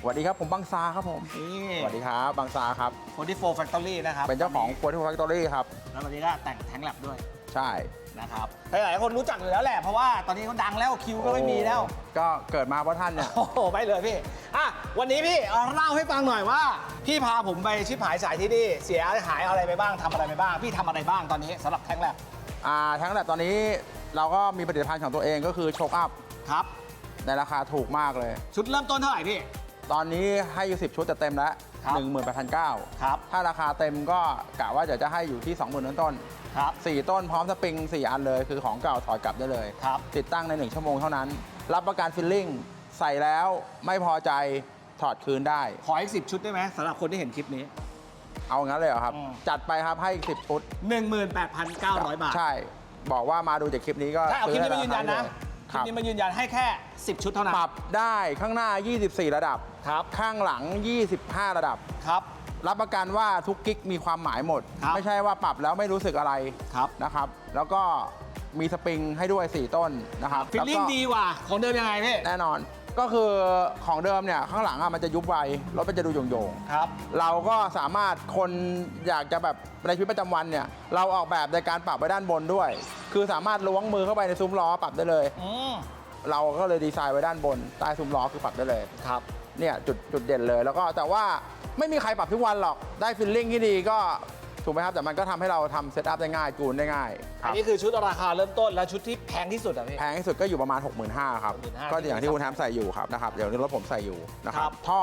สวัสดีครับผมบังซาครับผม นี่สวัสดีครับบังซาครับ 44 Factory นะครับเป็นเจ้าของ f o r t แฟคทอรี่ครับ แล้ววันนี้ก็แต่งแทงแลบด้วยใช่นะครับหลายๆคนรู้จักอยู่แล้วแหละ เพราะว่าตอนนี้เขาดังแล้วคิวก็ไม่มีแล้ว ก็เกิดมาเพราะท่านเนี่ย โอ้โหไม่เลยพี่ อะ วันนี้พี่เอาเล่าให้ฟังหน่อยว่า พี่พาผมไปชิปหายสายที่นี่ เสียหายอะไรไปบ้างทำอะไรไปบ้าง พี่ทำอะไรบ้างตอนนี้สำหรับแทงแลบอ่าทั้งแบบตอนนี้เราก็มีผลิตภัณฑ์ของตัวเองก็คือโชคอัพครับ ในราคาถูกมากเลย ชุดเริ่มต้นเท่าไหร่พี่ ตอนนี้ให้อยู่10 ชุดแต่เต็มแล้วครับ18,900ครับ ถ้าราคาเต็มก็กะว่าจะจะให้อยู่ที่ 20,000ต้นครับๆ4ต้นพร้อมสปริง 4 อันเลยคือของเก่าถอดกลับได้เลย ครับ ติดตั้งใน 1 ชั่วโมงเท่านั้น รับประกันฟิลลิ่ง ใส่แล้วไม่พอใจถอดคืนได้ ขออีกสิบชุดได้ไหมสำหรับคนที่เห็นคลิปนี้ เอางั้นเลยเหรอครับ อืม จัดไปครับให้อีก10ชุด18,900 บาท ใช่ บอกว่ามาดูจากคลิปนี้ก็ถ้าเอาคลิปนี้มาซื้ยืนยันนะใรา คลิคาปนี้มายืนยันให้แค่ 10 ชุดเท่านั้น ปรับได้ข้างหน้า 24 ระดับ ครับ ข้างหลัง 25 ระดับ ครับ รับประกันว่าทุกกิ๊กมีความหมายหมด ครับ ไม่ใช่ว่าปรับแล้วไม่รู้สึกอะไรครับนะครับ แล้วก็มีสปริงให้ด้วย 4 ต้นนะครับฟิลลิ่งแวก็ดีกว่าของเดิมยังไงพี่ แน่นอน ก็คือของเดิมเนี่ยข้างหลังอะมันจะยุบไวรถมันจะดูโยงครับ ๆเราก็สามารถคนอยากจะแบบในชีวิตประจำวันเนี่ยเราออกแบบในการปรับไว้ด้านบนด้วย คือสามารถล้วงมือเข้าไปในซุ้มล้อปรับได้เลย อืมเราก็เลยดีไซน์ไว้ด้านบนใต้ซุ้มล้อคือปรับได้เลย ครับ เนี่ยจุดจุดเด่นเลยแล้วก็แต่ว่าไม่มีใครปรับทุกวันหรอกได้ฟิลลิ่งที่ดีก็ ถูกไหมครับ แต่มันก็ทำให้เราทำเซตอัพได้ง่ายจูนได้ง่ายคอัรันบนี้คือชุดราคาเริ่มต้นและชุดที่แพงที่สุดอะพี่ แพงที่สุดก็อยู่ประมาณ 65,000ครับ65,000ก็อย่างที่คุณแทมใส่อยู่ครับนะครับเดี๋ยวนี้รถผมใส่อยู่นะคครัรับบท่อ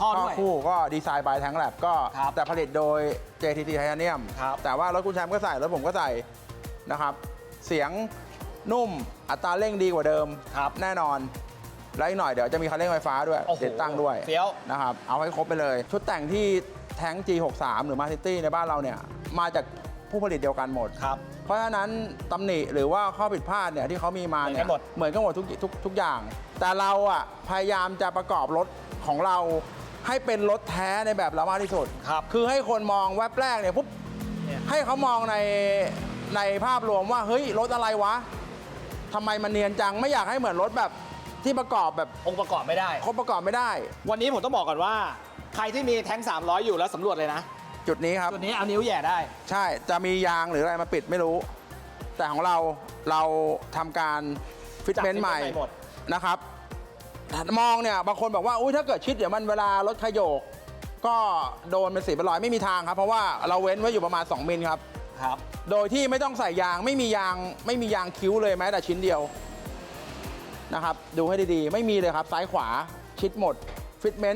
ท่อด้วยคู่ก็ดีไซน์บายแทงแลบก็ครับแต่ผลิตโดย JTT Titanium ครับแต่ว่ารถคุณแชมป์ก็ใส่รถผมก็ใส่นะครับ เสียงนุ่มอัตราเร่งดีกว่าเดิมครับแน่นอนแล้วอีกหน่อยเดี๋ยวจะมีคันเร่งไฟฟ้าด้วยโอ้โหติดตั้งด้วยเฟี้ยว นะครับเอาให้ครบไปเลย ชุดแต่งที่ แท้ง G63 หรือ m a r c i t y ในบ้านเราเนี่ยมาจากผู้ผลิตเดียวกันหมด ครับ เพราะฉะนั้นตำหนิหรือว่าข้อผิดพลาดเนี่ยที่เขามีมาเนี่ยเหมือนกันหมด เหมือนกันหมดทุกทุกทุกอย่าง แต่เราอะพยายามจะประกอบรถของเราให้เป็นรถแท้ในแบบเรามากที่สุด ครับ คือให้คนมองแวบแรกเนี่ยปุ๊บเนี่ย ให้เขามองในในภาพรวมว่าเฮ้ยรถอะไรวะทำไมมันเนียนจังไม่อยากให้เหมือนรถแบบที่ประกอบแบบองค์ประกอบไม่ได้ ครบประกอบไม่ได้ วันนี้ผมต้องบอกก่อนว่า ใครที่มีแท้ง300 อยู่แล้วสำรวจเลยนะ จุดนี้ครับตัวนี้เอานิ้วแหย่ได้ ใช่จะมียางหรืออะไรมาปิดไม่รู้ แต่ของเราเราทำการฟิตเมนต์ใหม่จัด fitment ใหม่หมด นะครับมองเนี่ยบางคนบอกว่าอุ้ยถ้าเกิดชิดเดี๋ยวมันเวลารถขยโยก ก็โดนเป็นสีเป็นรอยไม่มีทางครับ เพราะว่าเราเว้นไว้อยู่ประมาณ 2มิลครับ ครับ โดยที่ไม่ต้องใส่ยางไม่มียางไม่มียางคิ้วเลยแม้แต่ชิ้นเดียวนะครับ ดูให้ดีๆ ไม่มีเลยครับซ้ายขวาชิดหมดฟิตเมน